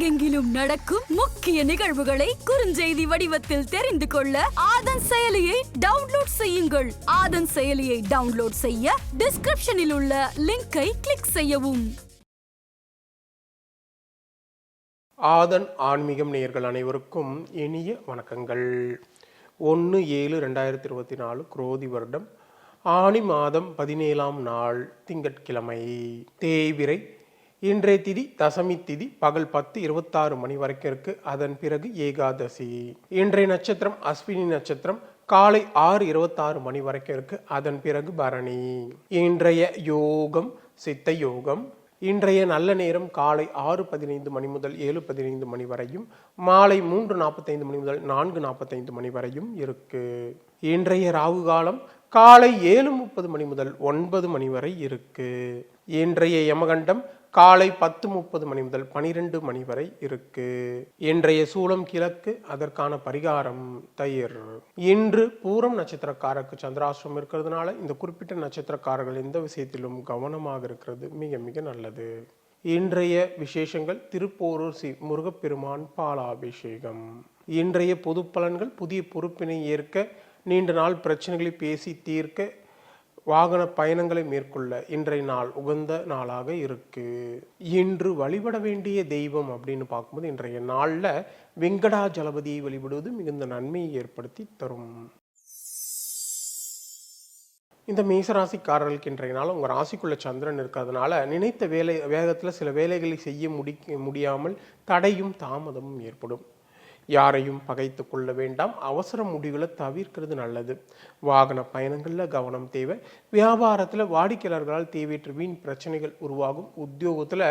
உலகெங்கிலும் நடக்கும் முக்கிய நிகழ்வுகளை குறுஞ்செய்தி வடிவத்தில் தெரிந்து கொள்ள ஆதன் செயலியை டவுன்லோட் செய்யுங்கள். ஆதன் செயலியை டவுன்லோட் செய்ய டிஸ்கிரிப்ஷனில் உள்ள லிங்கை கிளிக் செய்யவும். ஆதன் ஆன்மீகம் நேயர்கள் அனைவருக்கும் இனிய வணக்கங்கள். ஒன்று ஏழு ரெண்டாயிரத்தி இருபத்தி நாலு குரோதி வருடம். ஆணி மாதம் பதினேழாம் நாள் திங்கட்கிழமை. தேவிரை இன்றைய திதி தசமி திதி பகல் பத்து இருபத்தாறு மணி வரைக்கும் இருக்கு. அதன் பிறகு ஏகாதசி. இன்றைய நட்சத்திரம் அஸ்வினி நட்சத்திரம் காலை ஆறு இருபத்தாறு மணி வரைக்கும் இருக்கு. அதன் பிறகு பரணி. இன்றைய யோகம் சித்த யோகம். இன்றைய நல்ல நேரம் காலை ஆறு பதினைந்து மணி முதல் ஏழு பதினைந்து மணி வரையும். மாலை மூன்று நாற்பத்தைந்து மணி முதல் நான்கு நாற்பத்தைந்து மணி வரையும் இருக்கு. இன்றைய ராகு காலம் காலை ஏழு முப்பது மணி முதல் ஒன்பது மணி வரை இருக்கு. இன்றைய யமகண்டம் காலை பத்து முப்பது மணி முதல் பனிரெண்டு மணி வரை இருக்கு. இன்றைய சூலம் கிழக்கு அதற்கான பரிகாரம் தயிர். இன்று பூரம் நட்சத்திரக்காரருக்கு சந்திராசிரம் இருக்கிறதுனால இந்த குறிப்பிட்ட நட்சத்திரக்காரர்கள் எந்த விஷயத்திலும் கவனமாக இருக்கிறது மிக மிக நல்லது. இன்றைய விசேஷங்கள் திருப்போரூர் சி முருகப்பெருமான் பாலாபிஷேகம். இன்றைய பொது பலன்கள் புதிய பொறுப்பினை ஏற்க நீண்ட நாள் பிரச்சனைகளை பேசி தீர்க்க வாகன பயணங்களை மேற்கொள்ள இன்றைய நாள் உகந்த நாளாக இருக்கு. இன்று வழிபட வேண்டிய தெய்வம் அப்படின்னு பார்க்கும்போது இன்றைய நாளில் வெங்கடாஜலபதியை வழிபடுவது மிகுந்த நன்மையை ஏற்படுத்தி தரும். இந்த மேசராசிக்காரர்களுக்கு இன்றைய நாள் உங்கள் ராசிக்குள்ள சந்திரன் இருக்கிறதுனால நினைத்த வேலை வேகத்தில் சில வேலைகளை செய்ய முடி முடியாமல் தடையும் தாமதமும் ஏற்படும். யாரையும் பகைத்து கொள்ள வேண்டாம். அவசர முடிவுகளை தவிர்க்கிறது நல்லது. வாகன பயணங்களில் கவனம் தேவை. வியாபாரத்தில் வாடிக்கையாளர்களால் தேவையற்ற வீண் பிரச்சனைகள் உருவாகும். உத்தியோகத்தில்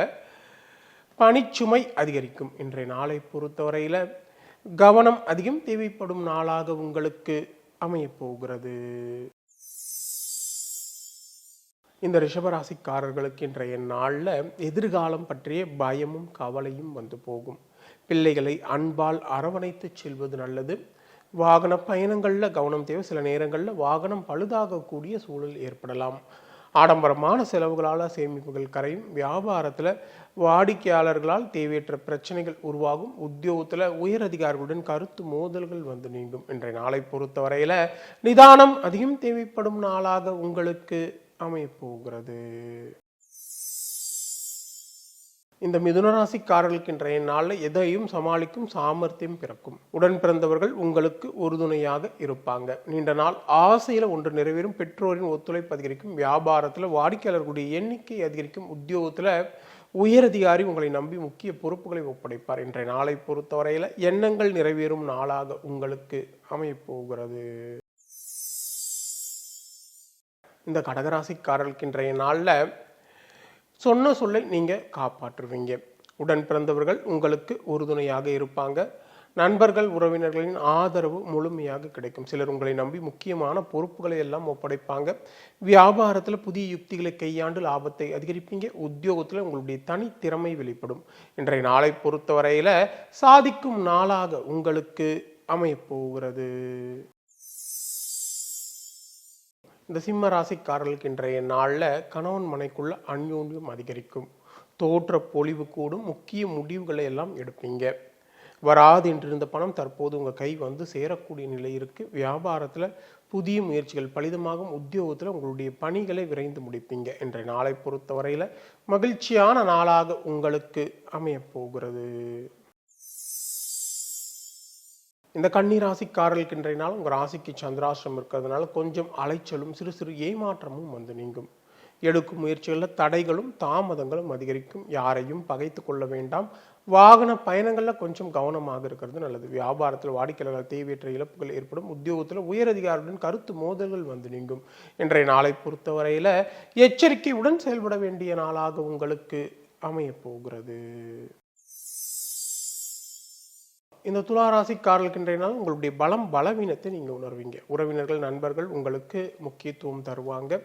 பணிச்சுமை அதிகரிக்கும். இன்றைய நாளை பொறுத்தவரையில் கவனம் அதிகம் தேவைப்படும் நாளாக உங்களுக்கு அமையப்போகிறது இந்த ரிஷபராசிக்காரர்களுக்கு இன்றைய நாளில் எதிர்காலம் பற்றிய பயமும் கவலையும் வந்து போகும். பிள்ளைகளை அன்பால் அரவணைத்து செல்வது நல்லது. வாகன பயணங்களில் கவனம் தேவை. சில நேரங்களில் வாகனம் பழுதாகக்கூடிய சூழல் ஏற்படலாம். ஆடம்பரமான செலவுகளால் சேமிப்புகள் கரையும். வியாபாரத்தில் வாடிக்கையாளர்களால் தேவையற்ற பிரச்சனைகள் உருவாகும். உத்தியோகத்தில் உயர் அதிகாரிகளுடன் கருத்து மோதல்கள் வந்து நீங்கும். இன்றைய நாளை பொறுத்தவரையில் நிதானம் அதிகம் தேவைப்படும் நாளாக உங்களுக்கு அமையப்போகிறது இந்த மிதுனராசிக்காரர்களுக்கு இன்றைய நாளில் எதையும் சமாளிக்கும் சாமர்த்தியம் பிறக்கும். உடன் பிறந்தவர்கள் உங்களுக்கு உறுதுணையாக இருப்பாங்க. நீண்ட நாள் ஆசையில் ஒன்று நிறைவேறும் பெற்றோரின் ஒத்துழைப்பு அதிகரிக்கும் வியாபாரத்தில் வாடிக்கையாளர்களுடைய எண்ணிக்கை அதிகரிக்கும் உத்தியோகத்தில் உயரதிகாரி உங்களை நம்பி முக்கிய பொறுப்புகளை ஒப்படைப்பார். இன்றைய நாளை பொறுத்தவரையில் எண்ணங்கள் நிறைவேறும் நாளாக உங்களுக்கு அமையப்போகிறது. இந்த கடகராசிக்காரர்களுக்கு இன்றைய நாளில் சொன்ன சொல்லை நீங்கள் காப்பாற்றுவீங்க. உடன் பிறந்தவர்கள் உங்களுக்கு உறுதுணையாக இருப்பாங்க. நண்பர்கள் உறவினர்களின் ஆதரவு முழுமையாக கிடைக்கும். சிலர் உங்களை நம்பி முக்கியமான பொறுப்புகளை எல்லாம் ஒப்படைப்பாங்க. வியாபாரத்தில் புதிய யுக்திகளை கையாண்டு லாபத்தை அதிகரிப்பீங்க. உத்தியோகத்தில் உங்களுடைய தனித்திறமை வெளிப்படும். இன்றைய நாளை பொறுத்தவரையில் சாதிக்கும் நாளாக உங்களுக்கு அமையப்போகிறது. இந்த சிம்ம ராசிக்காரர்களுக்கு இன்றைய நாளில் கணவன் மனைக்குள்ள அந்யோன்யம் அதிகரிக்கும். தோற்ற பொழிவு கூடும். முக்கிய முடிவுகளை எல்லாம் எடுப்பீங்க. வராது என்றிருந்த பணம் தற்போது உங்கள் கை வந்து சேரக்கூடிய நிலை இருக்குது வியாபாரத்தில் புதிய முயற்சிகள் பலிதமாகும். உத்தியோகத்தில் உங்களுடைய பணிகளை விரைந்து முடிப்பீங்க என்ற நாளை பொறுத்தவரையில் மகிழ்ச்சியான நாளாக உங்களுக்கு அமையப் போகிறது. இந்த கன்னி ராசிக்காரர்களுக்கு இன்றைய நாள் உங்கள் ராசிக்கு சந்திராசிரம் இருக்கிறதுனால கொஞ்சம் அலைச்சலும் சிறு சிறு ஏமாற்றமும் வந்து நீங்கும். எடுக்கும் முயற்சிகளில் தடைகளும் தாமதங்களும் அதிகரிக்கும். யாரையும் பகைத்து கொள்ள வேண்டாம். வாகன பயணங்களில் கொஞ்சம் கவனமாக இருக்கிறது நல்லது. வியாபாரத்தில் வாடிக்கையாளர்கள் தேவையற்ற இழப்புகள் ஏற்படும். உத்தியோகத்தில் உயரதிகாரியுடன் கருத்து மோதல்கள் வந்து நீங்கும். இன்றைய நாளை பொறுத்தவரையில் எச்சரிக்கையுடன் செயல்பட வேண்டிய நாளாக உங்களுக்கு அமையப் போகிறது. இந்த துளாராசிக்காரர்களுக்கு இன்றைய நாள் உங்களுடைய பலம் பலவீனத்தை நீங்கள் உணர்வீங்க. உறவினர்கள் நண்பர்கள் உங்களுக்கு முக்கியத்துவம் தருவாங்க.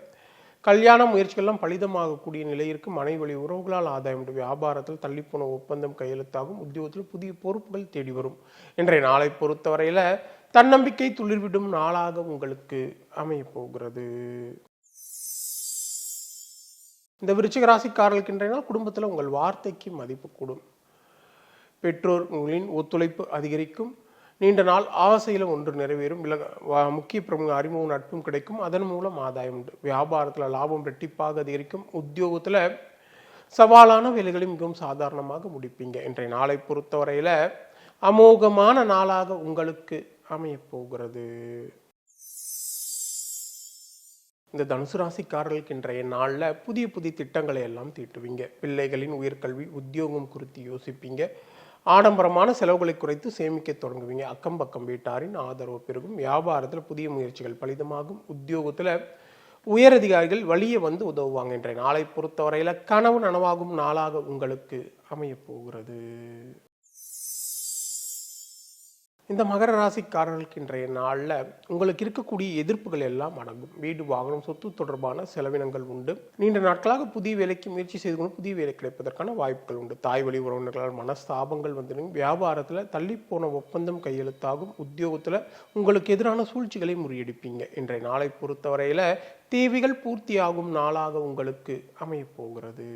கல்யாண முயற்சிகள்லாம் பலிதமாகக்கூடிய நிலை இருக்கு. வழி உறவுகளால் ஆதாயம் வியாபாரத்தில் தள்ளிப்போன ஒப்பந்தம் கையெழுத்தாகும். உத்தியோகத்தில் புதிய பொறுப்புகள் தேடி வரும். இன்றைய நாளை பொறுத்தவரையில தன்னம்பிக்கை துளிர்விடும் நாளாக உங்களுக்கு அமையப்போகிறது இந்த விருச்சிக ராசிக்காரர்களுக்கு இன்றைய நாள் குடும்பத்தில் உங்கள் வார்த்தைக்கு மதிப்பு கூடும். பெற்றோர்களின் ஒத்துழைப்பு அதிகரிக்கும். நீண்ட நாள் ஆசையில ஒன்று நிறைவேறும். விலக முக்கிய பிரமுக அறிமுகம் நட்பும் கிடைக்கும். அதன் மூலம் ஆதாயம் உண்டு. வியாபாரத்தில் லாபம் ரெட்டிப்பாக அதிகரிக்கும். உத்தியோகத்தில் சவாலான வேலைகளை மிகவும் சாதாரணமாக முடிப்பீங்க. இன்றைய நாளை பொறுத்தவரையில் அமோகமான நாளாக உங்களுக்கு அமையப்போகிறது இந்த தனுசு ராசிக்காரர்களுக்கு இன்றைய நாளில் புதிய புதிய திட்டங்களை எல்லாம் தீட்டுவீங்க. பிள்ளைகளின் உயர்கல்வி உத்தியோகம் குறித்து யோசிப்பீங்க. ஆடம்பரமான செலவுகளை குறைத்து சேமிக்க தொடங்குவீங்க. அக்கம் பக்கம் வீட்டாரின் ஆதரவு பெருகும். வியாபாரத்தில் புதிய முயற்சிகள் பலிதமாகும். உத்தியோகத்தில் உயரதிகாரிகள் வழியே வந்து உதவுவாங்க என்ற நாளை பொறுத்தவரையில் கனவு நனவாகும் நாளாக உங்களுக்கு அமையப் போகிறது. இந்த மகர ராசிக்காரர்களுக்கு இன்றைய நாளில் உங்களுக்கு இருக்கக்கூடிய எதிர்ப்புகள் எல்லாம் அடங்கும். வீடு வாகனம் சொத்து தொடர்பான செலவினங்கள் உண்டு. நீண்ட நாட்களாக புதிய வேலைக்கு முயற்சி செய்து கொண்டு புதிய வேலை கிடைப்பதற்கான வாய்ப்புகள் உண்டு. தாய் வழி உறவினர்களால் மனஸ்தாபங்கள் வந்துடும் வியாபாரத்தில் தள்ளிப்போன ஒப்பந்தம் கையெழுத்தாகும். உத்தியோகத்தில் உங்களுக்கு எதிரான சூழ்ச்சிகளை முறியடிப்பீங்க. இன்றைய நாளை பொறுத்தவரையில் தேவைகள் பூர்த்தியாகும் நாளாக உங்களுக்கு அமையப் போகிறது.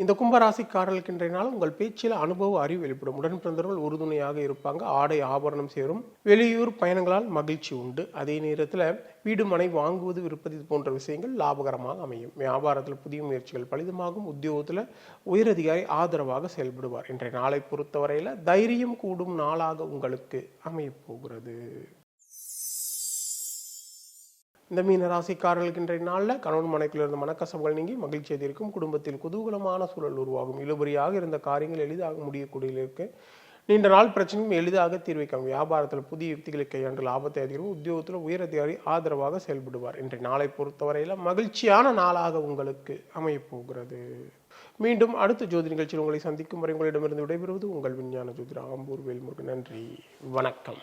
இந்த கும்பராசிக்காரர்களுக்கு இன்றைய நாள் உங்கள் பேச்சில் அனுபவ அறிவு வெளிப்படும். உடன் பிறந்தவர்கள் உறுதுணையாக இருப்பாங்க. ஆடை ஆபரணம் சேரும். வெளியூர் பயணங்களால் மகிழ்ச்சி உண்டு. அதே நேரத்தில் வீடு மனை வாங்குவது விற்பது இது போன்ற விஷயங்கள் லாபகரமாக அமையும். வியாபாரத்தில் புதிய முயற்சிகள் பலிதமாகும். உத்தியோகத்தில் உயரதிகாரி ஆதரவாக செயல்படுவார். இன்றைய நாளை பொறுத்தவரையில் தைரியம் கூடும் நாளாக உங்களுக்கு அமையப் போகிறது. இந்த மீன ராசிக்காரர்களுக்கு இன்றைய நாளில் கணவன் மனைக்குள்ள இருந்த மனக்கசவுகள் நீங்கி மகிழ்ச்சி அதிகரிக்கும் குடும்பத்தில் குதூகலமான சூழல் உருவாகும். இழுபறியாக இருந்த காரியங்கள் எளிதாக முடியக்கூடிய இருக்கு நீண்ட நாள் பிரச்சனையும் எளிதாக தீர்வைக்கும். வியாபாரத்தில் புதிய யுக்திகளை கையாண்டு லாபத்தை அதிகரிக்கும் உத்தியோகத்தில் உயர் அதிகாரி ஆதரவாக செயல்படுவார். இன்றைய நாளை பொறுத்தவரையில் மகிழ்ச்சியான நாளாக உங்களுக்கு அமையப்போகிறது. மீண்டும் அடுத்த ஜோதி நிகழ்ச்சியில் உங்களை சந்திக்கும் வரை உங்களிடமிருந்து விடைபெறுவது உங்கள் விஞ்ஞான ஜோதிடர் ஆம்பூர் வேல்முருகன். நன்றி. வணக்கம்.